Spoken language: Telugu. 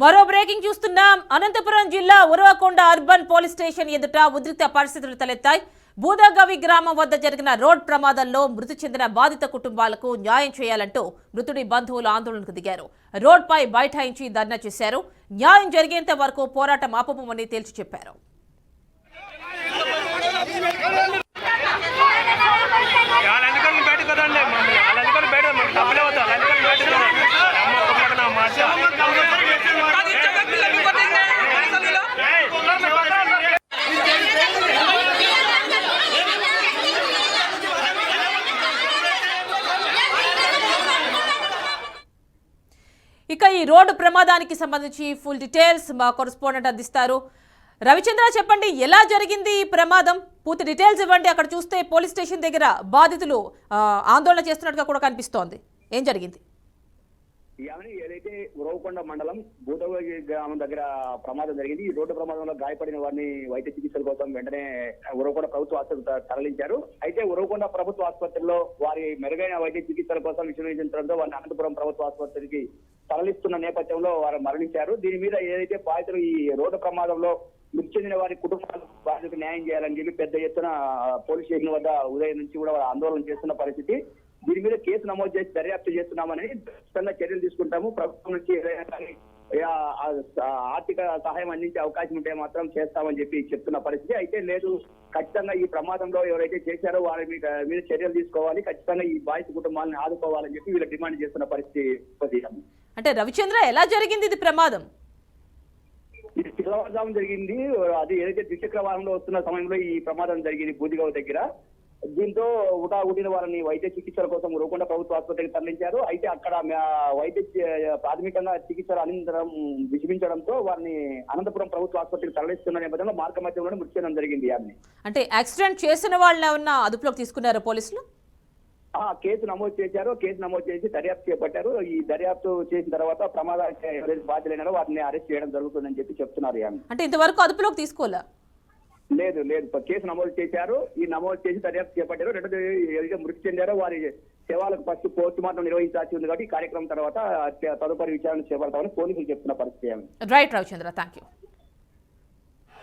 మరో బ్రేకింగ్ చూస్తున్నాం. అనంతపురం జిల్లా ఉరవకొండ అర్బన్ పోలీస్ స్టేషన్ ఎదుట ఉద్రిక్త పరిస్థితులు తలెత్తాయి. బూదగవి గ్రామం వద్ద జరిగిన రోడ్ ప్రమాదంలో మృతి చెందిన బాధిత కుటుంబాలకు న్యాయం చేయాలంటూ మృతుడి బంధువులు ఆందోళనకు దిగారు. రోడ్పై బైఠాయించి ధర్నా చేశారు. న్యాయం జరిగేంత వరకు పోరాటం ఆపమని తేల్చి చెప్పారు. బయట ఇక ఈ రోడ్డు ప్రమాదానికి సంబంధించి ఫుల్ డీటెయిల్స్ మా కొరస్పాండెంట్ అందిస్తారు. రవిచంద్ర చెప్పండి ఎలా జరిగింది ఈ ప్రమాదం? పూర్తి డీటెయిల్స్ ఇవ్వండి. అక్కడ చూస్తే పోలీస్ స్టేషన్ దగ్గర బాధితులు ఆందోళన చేస్తున్నట్టుగా కూడా కనిపిస్తోంది. ఏం జరిగింది? యావని ఏదైతే ఉరవకొండ మండలం భూతగోగి గ్రామం దగ్గర ప్రమాదం జరిగింది ఈ రోడ్డు ప్రమాదంలో గాయపడిన వారిని వైద్య చికిత్సల కోసం వెంటనే ఉరవకొండ ప్రభుత్వ ఆసుపత్రి తరలించారు. అయితే ఉరవకొండ ప్రభుత్వ ఆసుపత్రిలో వారి మెరుగైన వైద్య చికిత్సల కోసం విశ్రమించడంతో వారిని అనంతపురం ప్రభుత్వ ఆసుపత్రికి తరలిస్తున్న నేపథ్యంలో వారు మరణించారు. దీని మీద ఏదైతే బాధితులు ఈ రోడ్డు ప్రమాదంలో మృతి చెందిన వారి కుటుంబాలకు బాధితులకు న్యాయం చేయాలని చెప్పి పెద్ద ఎత్తున పోలీస్ స్టేషన్ వద్ద ఉదయం నుంచి కూడా వారు ఆందోళన చేస్తున్న పరిస్థితి. దీని మీద కేసు నమోదు చేసి దర్యాప్తు చేస్తున్నామని ఖచ్చితంగా చర్యలు తీసుకుంటాము. ప్రభుత్వం నుంచి ఏదైనా ఆర్థిక సహాయం అందించే అవకాశం ఉంటే మాత్రం చేస్తామని చెప్పి చెప్తున్న పరిస్థితి. అయితే లేదు ఖచ్చితంగా ఈ ప్రమాదంలో ఎవరైతే చేశారో వారి మీద మీద చర్యలు తీసుకోవాలి. ఖచ్చితంగా ఈ బాధిత కుటుంబాలను ఆదుకోవాలని చెప్పి వీళ్ళు డిమాండ్ చేస్తున్న పరిస్థితి. ఉదయం. అంటే రవిచంద్ర ఎలా జరిగింది ఇది ప్రమాదం? ఇది తెల్లవారుజాము జరిగింది. అది ఏదైతే ద్విచక్ర వాహనంలో వస్తున్న సమయంలో ఈ ప్రమాదం జరిగింది బూదిగావ్ దగ్గర. దీంతో ఉటా ఉడిన వారిని వైద్య చికిత్సల కోసం ఉరవకొండ ప్రభుత్వ ఆసుపత్రికి తరలించారు. అయితే అక్కడ వైద్య ప్రాథమికంగా చికిత్సల అనంతరం విషమించడంతో వారిని అనంతపురం ప్రభుత్వ ఆసుపత్రికి తరలిస్తున్న నేపథ్యంలో మార్గ మధ్యంలో మృతి చెందడం జరిగింది అంటే యాక్సిడెంట్ చేసిన వాళ్ళని ఏమన్నా అదుపులోకి తీసుకున్నారా పోలీసులు? కేసు నమోదు చేశారు కేసు నమోదు చేసి దర్యాప్తు చేపట్టారు. ఈ దర్యాప్తు చేసిన తర్వాత ప్రమాదానికి ఎవరైతే బాధ్యులైనారో వారిని అరెస్ట్ చేయడం జరుగుతుందని చెప్పి చెప్తున్నారు అంటే ఇంతవరకు అదుపులోకి తీసుకోలే లేదు లేదు. కేసు నమోదు చేశారు. ఈ నమోదు చేసి దర్యాప్తు చేపట్టారు. రెండోది ఎవరైతే మృతి చెందారో వారి శవాలకు ఫస్ట్ పోస్ట్ మార్టం నిర్వహించాల్సి ఉంది కాబట్టి ఈ కార్యక్రమం తర్వాత తదుపరి విచారణ చేపడతామని పోలీసులు చెప్తున్న పరిస్థితి. Right Ravichandra thank you